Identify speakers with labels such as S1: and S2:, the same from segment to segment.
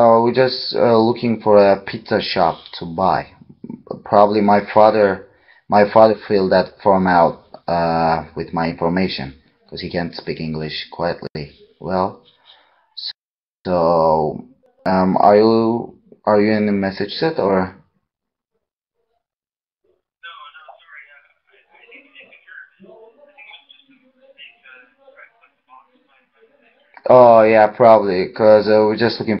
S1: Uh, we're just uh, looking for a pizza shop to buy. Probably my father, my father filled that form out uh, with my information because he can't speak English quietly well. So, um, are you are you in the message set or? Oh yeah, probably because uh, we're just looking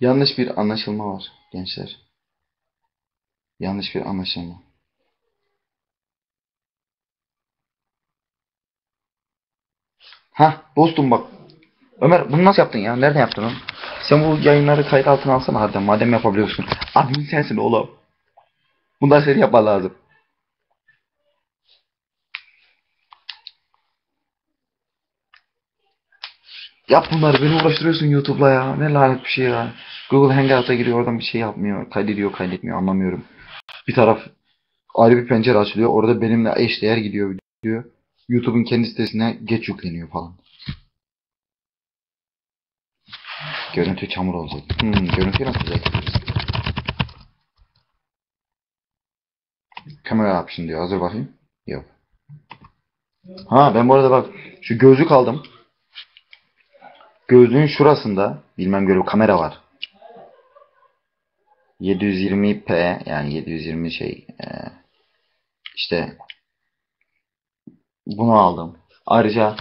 S1: Yanlış bir anlaşılma var gençler. Yanlış bir anlaşılma. Ha dostum bak. Ömer bunu nasıl yaptın ya? Nereden yaptın onu? Sen bu yayınları kayıt altına alsana harbiden madem yapabiliyorsun. Admin sensin oğlum. Bundan seri yapman lazım. Yap bunları beni uğraştırıyorsun YouTube'la ya. Ne lanet bir şey ya. Google Hangout'a giriyor oradan bir şey yapmıyor. Kaydediyor kaydetmiyor anlamıyorum. Bir taraf ayrı bir pencere açılıyor. Orada benimle eşdeğer gidiyor video. YouTube'un kendi sitesine geç yükleniyor falan. Görüntü çamur olacak. Hmm, görüntüyü nasıl düzeltiriz? Kamera option diyor. Hazır bakayım. Yok. Ha ben bu arada bak şu gözlük aldım. Gözlüğün şurasında bilmem göre kamera var. 720p yani 720 şey e, işte bunu aldım. Ayrıca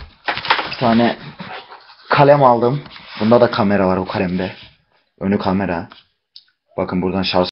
S1: bir tane kalem aldım. Bunda da kamera var o kalemde. Önü kamera. Bakın buradan şarj